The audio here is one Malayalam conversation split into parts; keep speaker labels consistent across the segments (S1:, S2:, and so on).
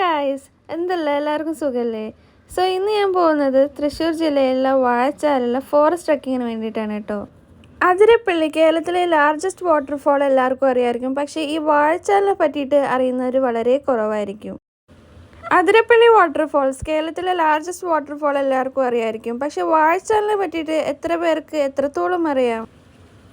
S1: ഗായ്സ് എന്തല്ല എല്ലാവർക്കും സുഖമല്ലേ സോ ഇന്ന് ഞാൻ പോകുന്നത് തൃശ്ശൂർ ജില്ലയിലെ വാഴച്ചാലുള്ള ഫോറസ്റ്റ് ട്രക്കിങ്ങിന് വേണ്ടിയിട്ടാണ് കേട്ടോ. അതിരപ്പള്ളി കേരളത്തിലെ ലാർജസ്റ്റ് വാട്ടർഫോൾ എല്ലാവർക്കും അറിയാമായിരിക്കും പക്ഷേ ഈ വാഴച്ചാലിനെ പറ്റിയിട്ട് അറിയുന്നവർ വളരെ കുറവായിരിക്കും. അതിരപ്പള്ളി വാട്ടർഫോൾസ് കേരളത്തിലെ ലാർജസ്റ്റ് വാട്ടർഫോൾ എല്ലാവർക്കും അറിയാമായിരിക്കും പക്ഷേ വാഴച്ചാലിനെ പറ്റിയിട്ട് എത്ര പേർക്ക് എത്രത്തോളം അറിയാം?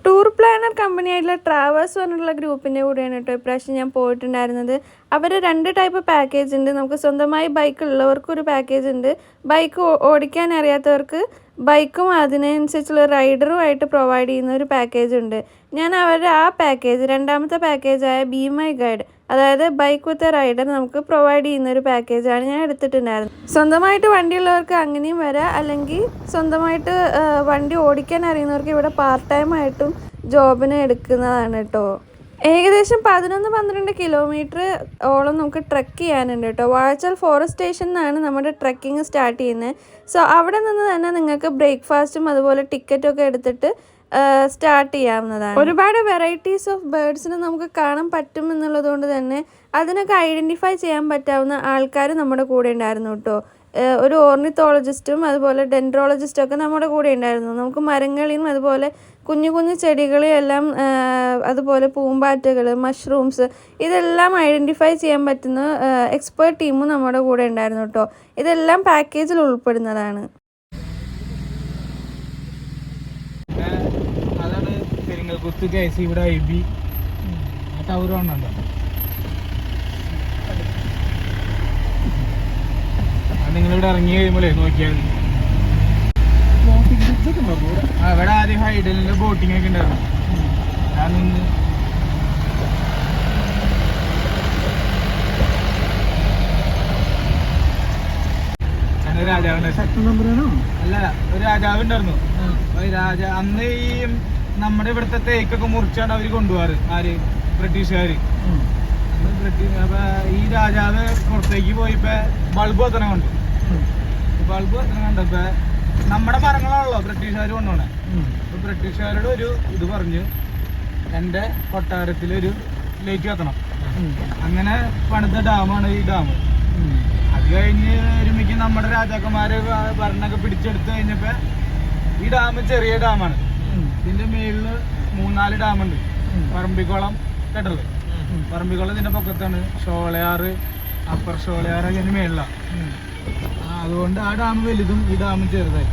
S1: ടൂർ പ്ലാനർ കമ്പനി ആയിട്ടുള്ള ട്രാവേഴ്സ് പറഞ്ഞിട്ടുള്ള ഗ്രൂപ്പിന്റെ കൂടെയാണ് കേട്ടോ ഇപ്രാവശ്യം ഞാൻ പോയിട്ടുണ്ടായിരുന്നത്. അവർ രണ്ട് ടൈപ്പ് പാക്കേജ് ഉണ്ട്. നമുക്ക് സ്വന്തമായി ബൈക്ക് ഉള്ളവർക്ക് ഒരു പാക്കേജ് ഉണ്ട് ബൈക്ക് ഓടിക്കാൻ അറിയാത്തവർക്ക് ബൈക്കും അതിനനുസരിച്ചുള്ള റൈഡറുമായിട്ട് പ്രൊവൈഡ് ചെയ്യുന്ന ഒരു പാക്കേജ് ഉണ്ട്. ഞാൻ അവരുടെ ആ പാക്കേജ് രണ്ടാമത്തെ പാക്കേജായ ബി മൈ ഗൈഡ് അതായത് ബൈക്ക് വിത്ത് റൈഡർ നമുക്ക് പ്രൊവൈഡ് ചെയ്യുന്ന ഒരു പാക്കേജാണ് ഞാൻ എടുത്തിട്ടുണ്ടായിരുന്നത്. സ്വന്തമായിട്ട് വണ്ടിയുള്ളവർക്ക് അങ്ങനെയും വരാം. അല്ലെങ്കിൽ സ്വന്തമായിട്ട് വണ്ടി ഓടിക്കാൻ അറിയുന്നവർക്ക് ഇവിടെ പാർട്ട് ടൈം ആയിട്ടും ജോബിന് എടുക്കുന്നതാണ് കേട്ടോ ഏകദേശം പതിനൊന്ന് പന്ത്രണ്ട് കിലോമീറ്റർ ഓളം നമുക്ക് ട്രക്ക് ചെയ്യാനുണ്ട് കേട്ടോ വാഴച്ചാൽ ഫോറസ്റ്റ് സ്റ്റേഷൻ നിന്നാണ് നമ്മുടെ ട്രക്കിംഗ് സ്റ്റാർട്ട് ചെയ്യുന്നത് സോ അവിടെ നിന്ന് തന്നെ നിങ്ങൾക്ക് ബ്രേക്ക്ഫാസ്റ്റും അതുപോലെ ടിക്കറ്റും ഒക്കെ എടുത്തിട്ട് സ്റ്റാർട്ട് ചെയ്യാവുന്നതാണ്. ഒരുപാട് വെറൈറ്റീസ് ഓഫ് ബേർഡ്സിനെ നമുക്ക് കാണാൻ പറ്റും എന്നുള്ളത് കൊണ്ട് തന്നെ അതിനൊക്കെ ഐഡന്റിഫൈ ചെയ്യാൻ പറ്റാവുന്ന ആൾക്കാർ നമ്മുടെ കൂടെ ഉണ്ടായിരുന്നു കേട്ടോ ഒരു ഓർണിത്തോളജിസ്റ്റും അതുപോലെ ഡെൻഡ്രോളജിസ്റ്റും ഒക്കെ നമ്മുടെ കൂടെ ഉണ്ടായിരുന്നു. നമുക്ക് മരങ്ങളെയും അതുപോലെ കുഞ്ഞു കുഞ്ഞു ചെടികളെയും എല്ലാം അതുപോലെ പൂമ്പാറ്റകൾ മഷ്റൂംസ് ഇതെല്ലാം ഐഡന്റിഫൈ ചെയ്യാൻ പറ്റുന്ന എക്സ്പേർട്ട് ടീമും നമ്മുടെ കൂടെ ഉണ്ടായിരുന്നു കേട്ടോ ഇതെല്ലാം പാക്കേജിൽ ഉൾപ്പെടുന്നതാണ്.
S2: അതാണ് പെരിങ്ങൽകുത്ത് കെ സി ഇവിടെ ഐ ബി ടവർ കാണുന്നുണ്ടോ? നിങ്ങളിവിടെ ഇറങ്ങി കഴിയുമ്പോഴേ നോക്കിയാൽ അവിടെ ആദ്യം ഹൈഡലിന്റെ ബോട്ടിംഗ് ഒക്കെ ഉണ്ടായിരുന്നു. ഞാൻ നിന്ന്. രാജാവിന്റെ അല്ല ഒരു രാജാവ് ഉണ്ടായിരുന്നു. രാജ അന്ന് ഈ നമ്മുടെ ഇവിടുത്തെ തേക്കൊക്കെ മുറിച്ചാണ് അവർ കൊണ്ടുപോകാറ് ആര്? ബ്രിട്ടീഷുകാര്. ബ്രിട്ടീഷ് അപ്പൊ ഈ രാജാവ് പുറത്തേക്ക് പോയിപ്പോ ബൾബ് ഒത്തനെ കണ്ടു. ബൾബ് കണ്ടപ്പോ നമ്മുടെ മരങ്ങളാണല്ലോ ബ്രിട്ടീഷുകാർ കൊണ്ടുപോണേ അപ്പൊ ബ്രിട്ടീഷുകാരോട് ഒരു ഇത് പറഞ്ഞു എന്റെ കൊട്ടാരത്തിലൊരു ലൈറ്റ് വെക്കണം. അങ്ങനെ പണിത ഡാമാണ് ഈ ഡാം. അത് കഴിഞ്ഞ് ഒരുമിക്ക് നമ്മുടെ രാജാക്കന്മാര് ഭരണൊക്കെ ഭരണമൊക്കെ പിടിച്ചെടുത്ത് കഴിഞ്ഞപ്പോ ഈ ഡാം ചെറിയ ഡാമാണ്. ഇതിന്റെ മേളിൽ മൂന്നാൽ ഡാമുണ്ട്. പറമ്പിക്കുളം കേട്ടല്ലോ പറമ്പിക്കുളം ഇതിന്റെ പൊക്കത്താണ്. ഷോളയാറ് അപ്പർ ഷോളയാറ് അതിന് മേളിലാണ് അതുകൊണ്ട് ആ ഡാം വലുതും ഈ ഡാം ചെറുതായി.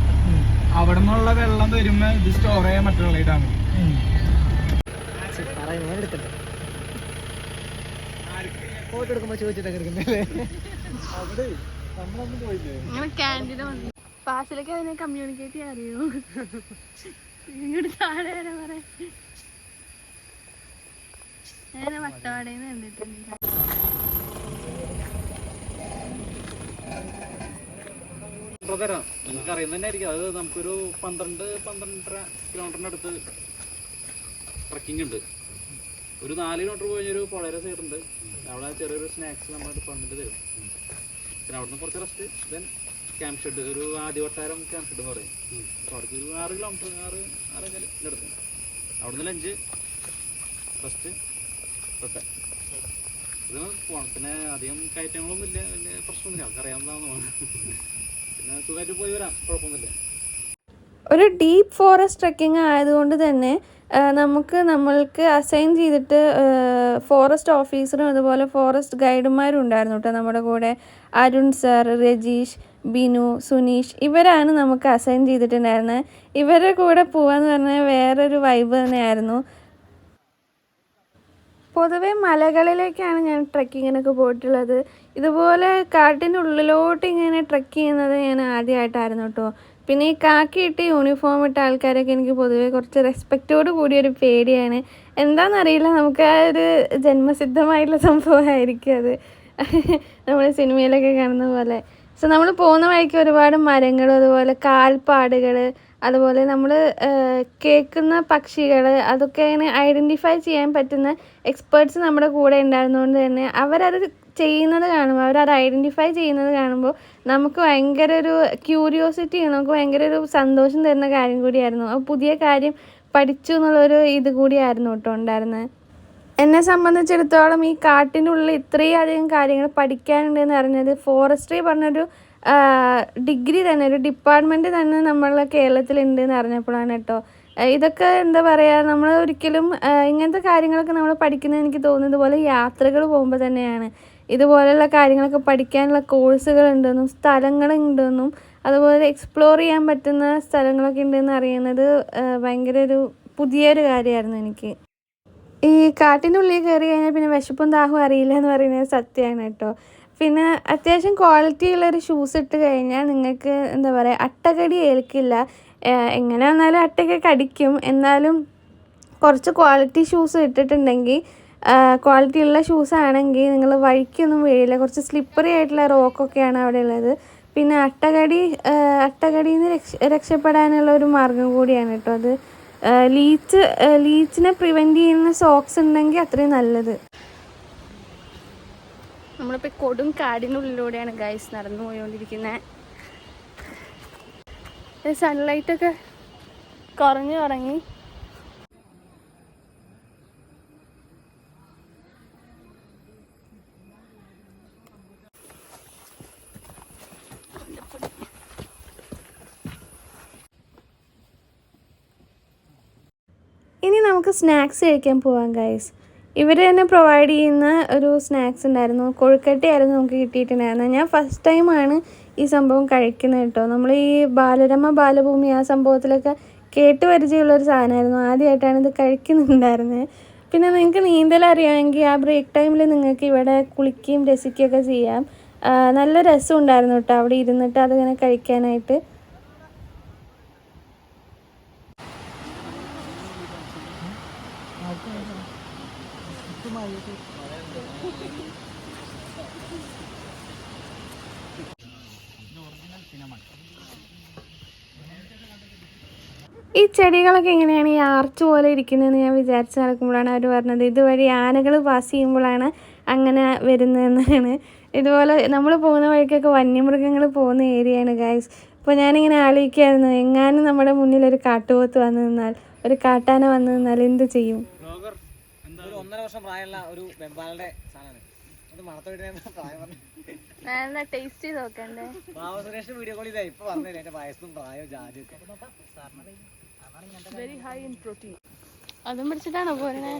S2: അവിടെ നിന്നുള്ള വെള്ളം വരുമ്പോ ഇത് സ്റ്റോർ ചെയ്യാൻ പറ്റുള്ള ഈ ഡാമിൽ
S1: പാസിലൊക്കെ അതിനെ കമ്മ്യൂണിക്കേറ്റ് ചെയ്യാൻ അറിയോ ഇങ്ങോട്ട് താഴെ വരെ പറയാം ഞാൻ വട്ടവാടയിൽ നിന്ന് കണ്ടിട്ടുണ്ട്.
S3: തരാം. നിങ്ങൾക്ക് അറിയുന്ന തന്നെ ആയിരിക്കും. അത് നമുക്കൊരു പന്ത്രണ്ട് പന്ത്രണ്ടര കിലോമീറ്ററിന്റെ അടുത്ത് ട്രക്കിംഗ് ഉണ്ട്. ഒരു നാല് കിലോമീറ്റർ പോയൊരു പുഴയുടെ ഉണ്ട്. അവിടെ ചെറിയൊരു സ്നാക്സ് നമ്മുടെ ഡിപ്പാർട്ട്മെന്റ് തരും. പിന്നെ അവിടുന്ന് കുറച്ച് റെസ്റ്റ് ദെൻ ക്യാമ്പ് ഷെഡ് ഒരു ആദ്യവട്ടാരം ക്യാമ്പ് ഷെഡ് എന്ന് പറയും. അപ്പോൾ അവിടേക്ക് ഒരു ആറ് കിലോമീറ്റർ ആറ് ആറേകാൽ അടുത്ത് അവിടുന്ന് ലഞ്ച് റെസ്റ്റ് തൊട്ടെ ഇത് പോകണം പിന്നെ അധികം കയറ്റങ്ങളൊന്നും ഇല്ല. വലിയ പ്രശ്നമൊന്നുമില്ല. നമുക്ക് അറിയാവുന്നതാണ്
S1: ഒരു ഡീപ്പ് ഫോറസ്റ്റ് ട്രെക്കിംഗ് ആയതുകൊണ്ട് തന്നെ നമുക്ക് നമ്മൾക്ക് അസൈൻ ചെയ്തിട്ട് ഫോറസ്റ്റ് ഓഫീസറും അതുപോലെ ഫോറസ്റ്റ് ഗൈഡുമാരും ഉണ്ടായിരുന്നു കേട്ടോ നമ്മുടെ കൂടെ. അരുൺ സർ രജീഷ് ബിനു സുനീഷ് ഇവരാണ് നമുക്ക് അസൈൻ ചെയ്തിട്ടുണ്ടായിരുന്നത്. ഇവരുടെ കൂടെ പോവാന്ന് പറഞ്ഞാൽ വേറൊരു വൈബ് തന്നെയായിരുന്നു. പൊതുവെ മലകളിലേക്കാണ് ഞാൻ ട്രക്കിങ്ങിനൊക്കെ പോയിട്ടുള്ളത്. ഇതുപോലെ കാട്ടിന്റെ ഉള്ളിലോട്ട് ഇങ്ങനെ ട്രക്ക് ചെയ്യുന്നത് ഞാൻ ആദ്യമായിട്ടായിരുന്നു കേട്ടോ. പിന്നെ ഈ കാക്കിയിട്ട് യൂണിഫോം ഇട്ട ആൾക്കാരൊക്കെ എനിക്ക് പൊതുവെ കുറച്ച് റെസ്പെക്റ്റോട് കൂടിയൊരു പേടിയാണ്. എന്താണെന്നറിയില്ല നമുക്ക് ആ ഒരു ജന്മസിദ്ധമായിട്ടുള്ള സംഭവമായിരിക്കും അത്. നമ്മൾ സിനിമയിലൊക്കെ കാണുന്ന പോലെ. സോ നമ്മൾ പോകുന്ന വഴിക്ക് ഒരുപാട് മരങ്ങളും അതുപോലെ കാൽപ്പാടുകൾ അതുപോലെ നമ്മൾ കേൾക്കുന്ന പക്ഷികൾ അതൊക്കെ ഇങ്ങനെ ഐഡന്റിഫൈ ചെയ്യാൻ പറ്റുന്ന എക്സ്പേർട്സ് നമ്മുടെ കൂടെ ഉണ്ടായിരുന്നതുകൊണ്ട് തന്നെ അവരത് ചെയ്യുന്നത് കാണുമ്പോൾ അവരത് ഐഡന്റിഫൈ ചെയ്യുന്നത് കാണുമ്പോൾ നമുക്ക് ഭയങ്കര ഒരു ക്യൂരിയോസിറ്റി നമുക്ക് ഭയങ്കര ഒരു സന്തോഷം തരുന്ന കാര്യം കൂടിയായിരുന്നു. പുതിയ കാര്യം പഠിച്ചു എന്നുള്ളൊരു ഇത് കൂടിയായിരുന്നു കേട്ടോ ഉണ്ടായിരുന്നത്. എന്നെ സംബന്ധിച്ചിടത്തോളം ഈ കാട്ടിനുള്ളിൽ ഉള്ളിൽ ഇത്രയും അധികം കാര്യങ്ങൾ പഠിക്കാനുണ്ടെന്ന് അറിഞ്ഞത് ഫോറസ്ട്രി പറഞ്ഞൊരു ഡിഗ്രി തന്നെ ഒരു ഡിപ്പാർട്ട്മെന്റ് തന്നെ നമ്മളെ കേരളത്തിലുണ്ട് എന്ന് അറിഞ്ഞപ്പോഴാണ് കേട്ടോ. ഇതൊക്കെ എന്താ പറയുക നമ്മൾ ഒരിക്കലും ഇങ്ങനത്തെ കാര്യങ്ങളൊക്കെ നമ്മൾ പഠിക്കുന്നത് എനിക്ക് തോന്നുന്നത് പോലെ യാത്രകൾ പോകുമ്പോൾ തന്നെയാണ്. ഇതുപോലെയുള്ള കാര്യങ്ങളൊക്കെ പഠിക്കാനുള്ള കോഴ്സുകൾ ഉണ്ടെന്നും സ്ഥലങ്ങളുണ്ടെന്നും അതുപോലെ എക്സ്പ്ലോർ ചെയ്യാൻ പറ്റുന്ന സ്ഥലങ്ങളൊക്കെ ഉണ്ടെന്ന് അറിയുന്നത് ഭയങ്കര ഒരു പുതിയൊരു കാര്യമായിരുന്നു എനിക്ക്. ഈ കാട്ടിന്റെ ഉള്ളിൽ കയറി കഴിഞ്ഞാൽ പിന്നെ വിശപ്പും ദാഹവും അറിയില്ല എന്ന് പറയുന്നത് സത്യമാണ് കേട്ടോ. പിന്നെ അത്യാവശ്യം ക്വാളിറ്റി ഉള്ളൊരു ഷൂസ് ഇട്ട് കഴിഞ്ഞാൽ നിങ്ങൾക്ക് എന്താ പറയുക അട്ടകടി ഏൽക്കില്ല. എങ്ങനെ വന്നാലും അട്ടയൊക്കെ കടിക്കും. എന്നാലും കുറച്ച് ക്വാളിറ്റി ഷൂസ് ഇട്ടിട്ടുണ്ടെങ്കിൽ ക്വാളിറ്റി ഉള്ള ഷൂസ് ആണെങ്കിൽ നിങ്ങൾ വഴിക്കൊന്നും വീഴില്ല. കുറച്ച് സ്ലിപ്പറി ആയിട്ടുള്ള റോക്കൊക്കെയാണ് അവിടെ ഉള്ളത്. പിന്നെ അട്ടകടി അട്ടകടിയിൽ നിന്ന് രക്ഷ രക്ഷപ്പെടാനുള്ള ഒരു മാർഗം കൂടിയാണ് കേട്ടോ അത്. ലീച്ച് ലീച്ചിനെ പ്രിവെന്റ് ചെയ്യുന്ന സോക്സ് ഉണ്ടെങ്കിൽ അത്രയും നല്ലത്. നമ്മളിപ്പോൾ കൊടും കാടിനുള്ളിലൂടെയാണ് ഗൈസ് നടന്നു പോയിക്കൊണ്ടിരിക്കുന്നത് സൺലൈറ്റൊക്കെ കുറഞ്ഞു തുടങ്ങി. ഇനി നമുക്ക് സ്നാക്സ് കഴിക്കാൻ പോവാം ഗൈസ് ഇവർ തന്നെ പ്രൊവൈഡ് ചെയ്യുന്ന ഒരു സ്നാക്സ് ഉണ്ടായിരുന്നു. കൊഴുക്കട്ടയായിരുന്നു നമുക്ക് കിട്ടിയിട്ടുണ്ടായിരുന്നത്. ഞാൻ ഫസ്റ്റ് ടൈമാണ് ഈ സംഭവം കഴിക്കുന്നത് കേട്ടോ. നമ്മൾ ഈ ബാലരമ ബാലഭൂമി ആ സംഭവത്തിലൊക്കെ കേട്ട് പരിചയമുള്ള ഒരു സാധനമായിരുന്നു. ആദ്യമായിട്ടാണ് ഇത് കഴിക്കുന്നുണ്ടായിരുന്നത്. പിന്നെ നിങ്ങൾക്ക് നീന്തൽ അറിയാമെങ്കിൽ ആ ബ്രേക്ക് ടൈമിൽ നിങ്ങൾക്ക് ഇവിടെ കുളിക്കുകയും രസിക്കുകയൊക്കെ ചെയ്യാം. നല്ല രസം ഉണ്ടായിരുന്നു കേട്ടോ അവിടെ ഇരുന്നിട്ട് അതിങ്ങനെ കഴിക്കാനായിട്ട്. ഈ ചെടികളൊക്കെ എങ്ങനെയാണ്? ഈ ആർച്ച് പോലെ ഇരിക്കുന്നതെന്ന് ഞാൻ വിചാരിച്ച് നടക്കുമ്പോഴാണ് അവർ പറഞ്ഞത്. ഇതുവഴി ആനകൾ പാസ് ചെയ്യുമ്പോഴാണ് അങ്ങനെ വരുന്നതെന്നാണ്. ഇതുപോലെ നമ്മൾ പോകുന്ന വഴിക്കൊക്കെ വന്യമൃഗങ്ങൾ പോകുന്ന ഏരിയയാണ് ഗായ്സ് അപ്പോൾ ഞാനിങ്ങനെ ആലോചിക്കായിരുന്നു എങ്ങാനും നമ്മുടെ മുന്നിൽ ഒരു കാട്ടുപോത്ത് വന്നു നിന്നാൽ ഒരു കാട്ടാന വന്നു നിന്നാൽ എന്ത് ചെയ്യും?
S4: ഒന്നര വർഷം പ്രായമുള്ള ഒരു വെമ്പാലയുടെ സാധനമാണ്. അത് പറഞ്ഞു
S1: ടേസ്റ്റ് ചെയ്ത് നോക്കണ്ടേ?
S4: ബാബു വീഡിയോ കോൾ ചെയ്താ ഇപ്പൊ പറഞ്ഞു എന്റെ വയസ്സും പ്രായവും ജാതിയും ഒക്കെ.
S1: വെരി ഹൈ ഇൻ പ്രോട്ടീൻ അതും പിടിച്ചിട്ടാണോ പോരണേ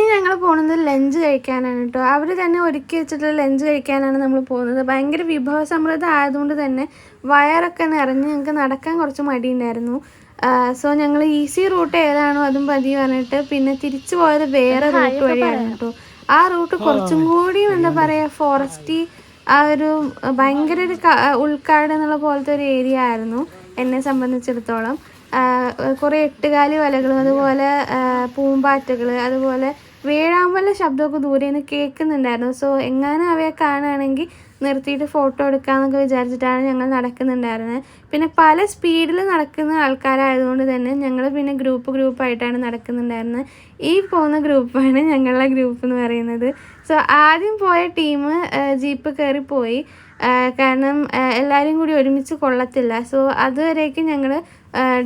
S1: ഇനി ഞങ്ങൾ പോകുന്നത് ലഞ്ച് കഴിക്കാനാണ് കേട്ടോ അവർ തന്നെ ഒരുക്കി വെച്ചിട്ടുള്ള ലഞ്ച് കഴിക്കാനാണ് നമ്മൾ പോകുന്നത്. ഭയങ്കര വിഭവസമൃദ്ധം ആയതുകൊണ്ട് തന്നെ വയറൊക്കെ നിറഞ്ഞ് ഞങ്ങൾക്ക് നടക്കാൻ കുറച്ച് മടിയുണ്ടായിരുന്നു. സോ ഞങ്ങൾ ഈസി റൂട്ട് ഏതാണോ അതും മതി പറഞ്ഞിട്ട് പിന്നെ തിരിച്ചു പോയത് വേറെ റൂട്ട് വഴിയാണ് കേട്ടോ ആ റൂട്ട് കുറച്ചും കൂടി എന്താ പറയുക ഫോറസ്റ്റി ആ ഒരു ഭയങ്കര ഒരു ഉൾക്കാട് എന്നുള്ള പോലത്തെ ഒരു ഏരിയ ആയിരുന്നു എന്നെ സംബന്ധിച്ചിടത്തോളം. കുറേ എട്ടുകാലി വലകളും അതുപോലെ പൂമ്പാറ്റകൾ അതുപോലെ വേഴാമ്പലിന്റെ ശബ്ദമൊക്കെ ദൂരെ നിന്ന് കേൾക്കുന്നുണ്ടായിരുന്നു. സോ എങ്ങനെ അവയെ കാണുകയാണെങ്കിൽ നിർത്തിയിട്ട് ഫോട്ടോ എടുക്കാമെന്നൊക്കെ വിചാരിച്ചിട്ടാണ് ഞങ്ങൾ നടക്കുന്നുണ്ടായിരുന്നത് പിന്നെ പല സ്പീഡിൽ നടക്കുന്ന ആൾക്കാരായതുകൊണ്ട് തന്നെ ഞങ്ങൾ പിന്നെ ഗ്രൂപ്പ് ഗ്രൂപ്പായിട്ടാണ് നടക്കുന്നുണ്ടായിരുന്നത് ഈ പോകുന്ന ഗ്രൂപ്പാണ് ഞങ്ങളുടെ ഗ്രൂപ്പ് എന്ന് പറയുന്നത്. സോ ആദ്യം പോയ ടീം ജീപ്പ് കയറി പോയി. കാരണം എല്ലാവരും കൂടി ഒരുമിച്ച് കൊള്ളത്തില്ല. സോ അതുവരേക്കും ഞങ്ങൾ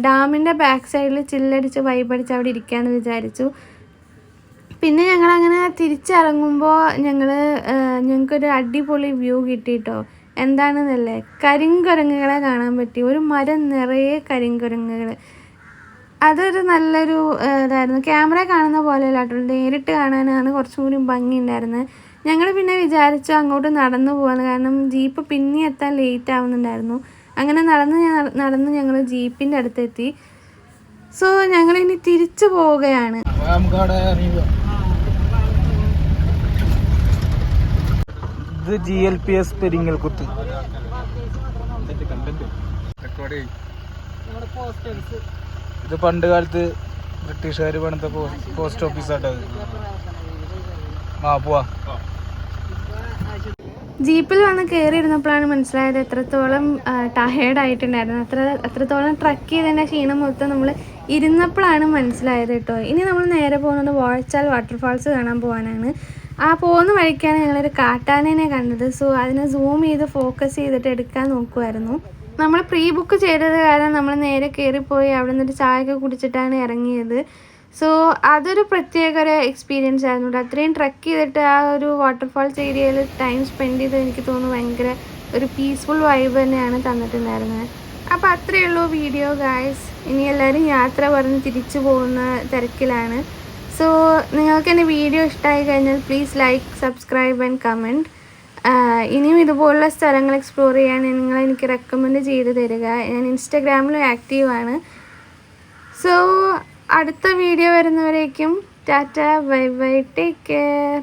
S1: ഡാമിന്റെ ബാക്ക് സൈഡിൽ ചില്ലടിച്ച് വൈബടിച്ച് അവിടെ ഇരിക്കാമെന്ന് വിചാരിച്ചു. പിന്നെ ഞങ്ങളങ്ങനെ തിരിച്ചിറങ്ങുമ്പോൾ ഞങ്ങൾ ഞങ്ങൾക്കൊരു അടിപൊളി വ്യൂ കിട്ടിയിട്ടോ എന്താണെന്നല്ലേ? കരിങ്കുരങ്ങുകളെ കാണാൻ പറ്റി. ഒരു മരം നിറയെ കരിങ്കുരങ്ങുകൾ അതൊരു നല്ലൊരു ഇതായിരുന്നു. ക്യാമറ കാണുന്ന പോലെ കേട്ടോ. നേരിട്ട് കാണാനാണ് കുറച്ചും കൂടി ഭംഗി ഉണ്ടായിരുന്നത് ഞങ്ങൾ പിന്നെ വിചാരിച്ചു അങ്ങോട്ട് നടന്നു പോകാന്ന് കാരണം ജീപ്പ് പിന്നെ എത്താൻ ലേറ്റ് ആവുന്നുണ്ടായിരുന്നു. അങ്ങനെ നടന്ന് നടന്ന് ഞങ്ങൾ ജീപ്പിന്റെ അടുത്തെത്തി. സോ ഞങ്ങൾ ഇനി തിരിച്ചു പോവുകയാണ്.
S2: ഇത് G L P S Peringalkuthu record ചെയ്യും ഇത് പണ്ട് കാലത്ത് ബ്രിട്ടീഷുകാർ പണിത പോസ്റ്റ് ഓഫീസാട്ടത് ആ പോവാ
S1: ജീപ്പിൽ വന്ന് കയറിയിരുന്നപ്പോഴാണ് മനസ്സിലായത് എത്രത്തോളം ടയേർഡ് ആയിട്ടുണ്ടായിരുന്നു. അത്ര എത്രത്തോളം ട്രക്ക് ചെയ്തതിന്റെ ക്ഷീണം മൊത്തം നമ്മൾ ഇരുന്നപ്പോഴാണ് മനസ്സിലായത് കേട്ടോ. ഇനി നമ്മൾ നേരെ പോകുന്നത് വാഴച്ചാൽ വാട്ടർഫാൾസ് കാണാൻ പോകാനാണ് ആ പോകുന്ന വഴിക്കാണ് ഞങ്ങളൊരു കാട്ടാനേനെ കണ്ടത്. സോ അതിനെ സൂം ചെയ്ത് ഫോക്കസ് ചെയ്തിട്ട് എടുക്കാൻ നോക്കുമായിരുന്നു നമ്മൾ പ്രീ ബുക്ക് ചെയ്തത് കാരണം നമ്മൾ നേരെ കയറിപ്പോയി അവിടെ നിന്നൊരു ചായയൊക്കെ കുടിച്ചിട്ടാണ് ഇറങ്ങിയത്. സോ അതൊരു പ്രത്യേക ഒരു എക്സ്പീരിയൻസ് ആയിരുന്നു. അത്രയും ട്രക്ക് ചെയ്തിട്ട് ആ ഒരു വാട്ടർഫാൾസ് ഏരിയയിൽ ടൈം സ്പെൻഡ് ചെയ്ത് എനിക്ക് തോന്നുന്നു ഭയങ്കര ഒരു പീസ്ഫുൾ വൈബ് തന്നെയാണ് തന്നിട്ടുണ്ടായിരുന്നത് അപ്പോൾ അത്രയേ ഉള്ളൂ വീഡിയോ ഗായ്സ് ഇനി എല്ലാവരും യാത്ര പറഞ്ഞ് തിരിച്ചു പോകുന്ന തിരക്കിലാണ്. സോ നിങ്ങൾക്ക് എന്റെ വീഡിയോ ഇഷ്ടമായി കഴിഞ്ഞാൽ please like subscribe and comment ഇനിയും ഇതുപോലുള്ള സ്ഥലങ്ങൾ എക്സ്പ്ലോർ ചെയ്യാൻ നിങ്ങൾ എനിക്ക് റെക്കമെൻഡ് ചെയ്ത് തരിക. ഞാൻ ഇൻസ്റ്റാഗ്രാമിലും ആക്റ്റീവാണ് സോ അടുത്ത video വരുന്നവരേക്കും tata bye bye take care